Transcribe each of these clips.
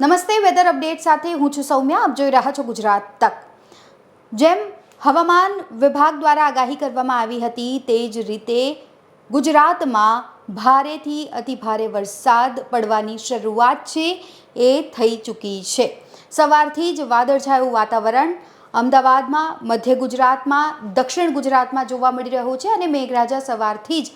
નમસ્તે weather update સાથે હું છું સૌમ્યા. આપ જોઈ રહ્યા છો ગુજરાત તક. જેમ હવામાન વિભાગ દ્વારા આગાહી કરવામાં આવી હતી, તે જ રીતે ગુજરાતમાં ભારેથી અતિભારે વરસાદ પડવાની શરૂઆત છે, એ થઈ ચૂકી છે. સવારથી જ વાદળછાયું વાતાવરણ અમદાવાદમાં, મધ્ય ગુજરાતમાં, દક્ષિણ ગુજરાતમાં જોવા મળી રહ્યું છે અને મેઘરાજા સવારથી જ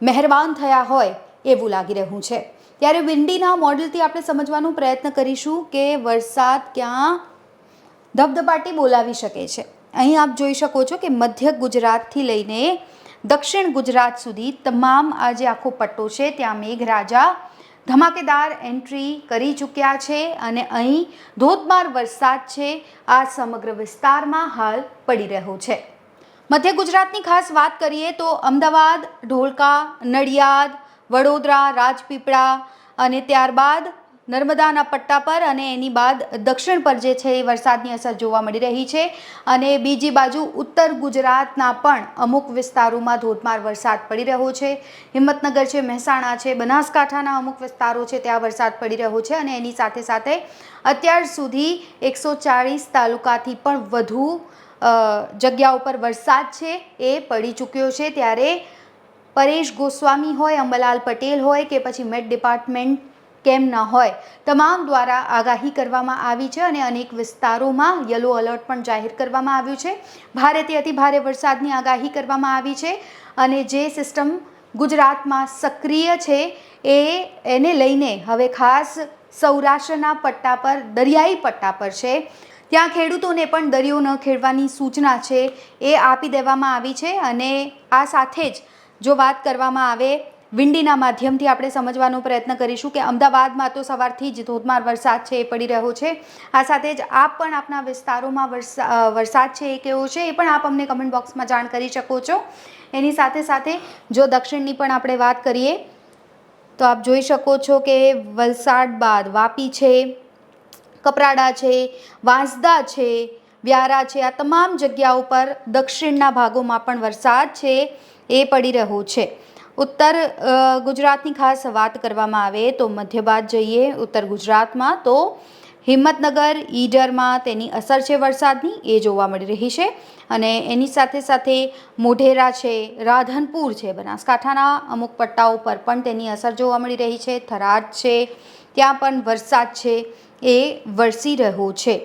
મહેરબાન થયા હોય એવું લાગી રહ્યું છે. ત્યારે વિંડીના મોડલથી આપણે સમજવાનો પ્રયત્ન કરીશું કે વરસાદ ક્યાં ધબધબાટી બોલાવી શકે છે. અહીં આપ જોઈ શકો છો કે મધ્ય ગુજરાતથી લઈને દક્ષિણ ગુજરાત સુધી તમામ આ જે આખો પટ્ટો છે, ત્યાં મેઘરાજા ધમાકેદાર એન્ટ્રી કરી ચૂક્યા છે અને અહીં ધોધમાર વરસાદ છે, આ સમગ્ર વિસ્તારમાં હાલ પડી રહ્યો છે. મધ્ય ગુજરાતની ખાસ વાત કરીએ તો અમદાવાદ, ઢોલકા, નડિયાદ વડોદરા, રાજપીપળા અને ત્યારબાદ નર્મદાના પટ્ટા પર અને એની બાદ દક્ષિણ પર જે છે એ વરસાદની અસર જોવા મળી રહી છે. અને બીજી બાજુ ઉત્તર ગુજરાતના પણ અમુક વિસ્તારોમાં ધોધમાર વરસાદ પડી રહ્યો છે. હિંમતનગર છે, મહેસાણા છે, બનાસકાંઠાના અમુક વિસ્તારો છે ત્યાં વરસાદ પડી રહ્યો છે અને એની સાથે સાથે અત્યાર સુધી એકસો ચાળીસ તાલુકાથી પણ વધુ જગ્યા ઉપર વરસાદ છે એ પડી ચૂક્યો છે. ત્યારે પરેશ ગોસ્વામી હોય, અંબલાલ પટેલ હોય કે પછી મેટ ડિપાર્ટમેન્ટ કેમ ન હોય, તમામ દ્વારા આગાહી કરવામાં આવી છે અને અનેક વિસ્તારોમાં યલો એલર્ટ પણ જાહેર કરવામાં આવ્યું છે. ભારેથી અતિ ભારે વરસાદની આગાહી કરવામાં આવી છે અને જે સિસ્ટમ ગુજરાતમાં સક્રિય છે એ એને લઈને હવે ખાસ સૌરાષ્ટ્રના પટ્ટા પર, દરિયાઈ પટ્ટા પર છે. ત્યાં ખેડૂતોને પણ દરિયો ન ખેડવાની સૂચના છે એ આપી દેવામાં આવી છે અને આ સાથે જ જો વાત કરવામાં આવે, વિંડીના માધ્યમથી આપણે સમજવાનો પ્રયત્ન કરીશું કે અમદાવાદમાં તો સવારથી જ ધોધમાર વરસાદ છે, એ પડી રહ્યો છે. આ સાથે જ આપ પણ આપના વિસ્તારોમાં વરસા વરસાદ છે એ કેવો છે, એ પણ આપ અમને કમેન્ટ બોક્સમાં જાણ કરી શકો છો. એની સાથે સાથે જો દક્ષિણની પણ આપણે વાત કરીએ, તો આપ જોઈ શકો છો કે વલસાડ બાદ વાપી છે, કપરાડા છે, વાંસદા છે વ્યારા છે. આ તમામ જગ્યાઓ પર દક્ષિણના ભાગોમાં પણ વરસાદ છે, એ પડી રહ્યો છે. ઉત્તર ગુજરાતની ખાસ વાત કરવામાં આવે તો મધ્ય બાદ જઈએ. ઉત્તર ગુજરાતમાં તો હિંમતનગર, ઈડરમાં તેની અસર છે વરસાદની, એ જોવા મળી રહી છે. અને એની સાથે સાથે મોઢેરા છે, રાધનપુર છે, બનાસકાંઠાના અમુક પટ્ટાઓ પર પણ તેની અસર જોવા મળી રહી છે. થરાદ છે, ત્યાં પણ વરસાદ છે, એ વરસી રહ્યો છે.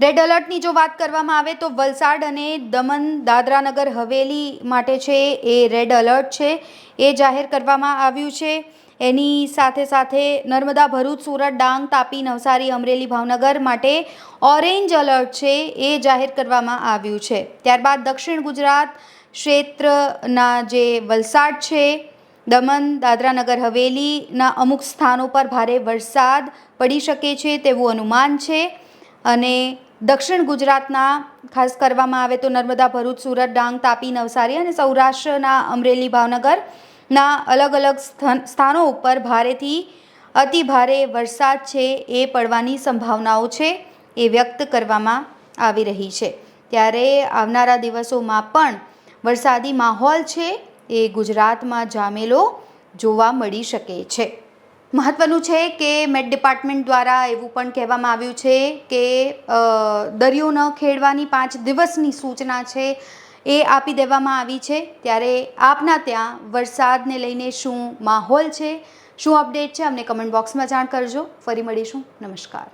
રેડ એલર્ટની જો વાત કરવામાં આવે તો વલસાડ અને દમણ દાદરાનગર હવેલી માટે છે એ રેડ એલર્ટ છે. એ જાહેર કરવામાં આવ્યું છે. એની સાથે સાથે નર્મદા ભરૂચ, સુરત, ડાંગ, તાપી, નવસારી, અમરેલી, ભાવનગર માટે ઓરેન્જ એલર્ટ છે એ જાહેર કરવામાં આવ્યું છે. ત્યારબાદ દક્ષિણ ગુજરાત ક્ષેત્રના જે વલસાડ છે, દમણ, દાદરાનગર, હવેલીના અમુક સ્થાનો પર ભારે વરસાદ પડી શકે છે તેવું અનુમાન છે. અને દક્ષિણ ગુજરાતના ખાસ કરવામાં આવે તો નર્મદા, ભરૂચ, સુરત, ડાંગ, તાપી, નવસારી અને સૌરાષ્ટ્રના અમરેલી, ભાવનગરના અલગ અલગ સ્થાનો ઉપર ભારેથી અતિ ભારે વરસાદ છે એ પડવાની સંભાવનાઓ છે એ વ્યક્ત કરવામાં આવી રહી છે. ત્યારે આવનારા દિવસોમાં પણ વરસાદી માહોલ છે એ ગુજરાતમાં જામેલો જોવા મળી શકે છે. મહત્વનું છે કે મેટ ડિપાર્ટમેન્ટ દ્વારા એવું પણ કહેવામાં આવ્યું છે કે દરિયો ન ખેડવાની પાંચ દિવસની સૂચના છે એ આપી દેવામાં આવી છે. ત્યારે આપના ત્યાં વરસાદને લઈને શું માહોલ છે? શું અપડેટ છે? અમને કમેન્ટ બોક્સમાં જાણ કરજો. ફરી મળીશું. નમસ્કાર.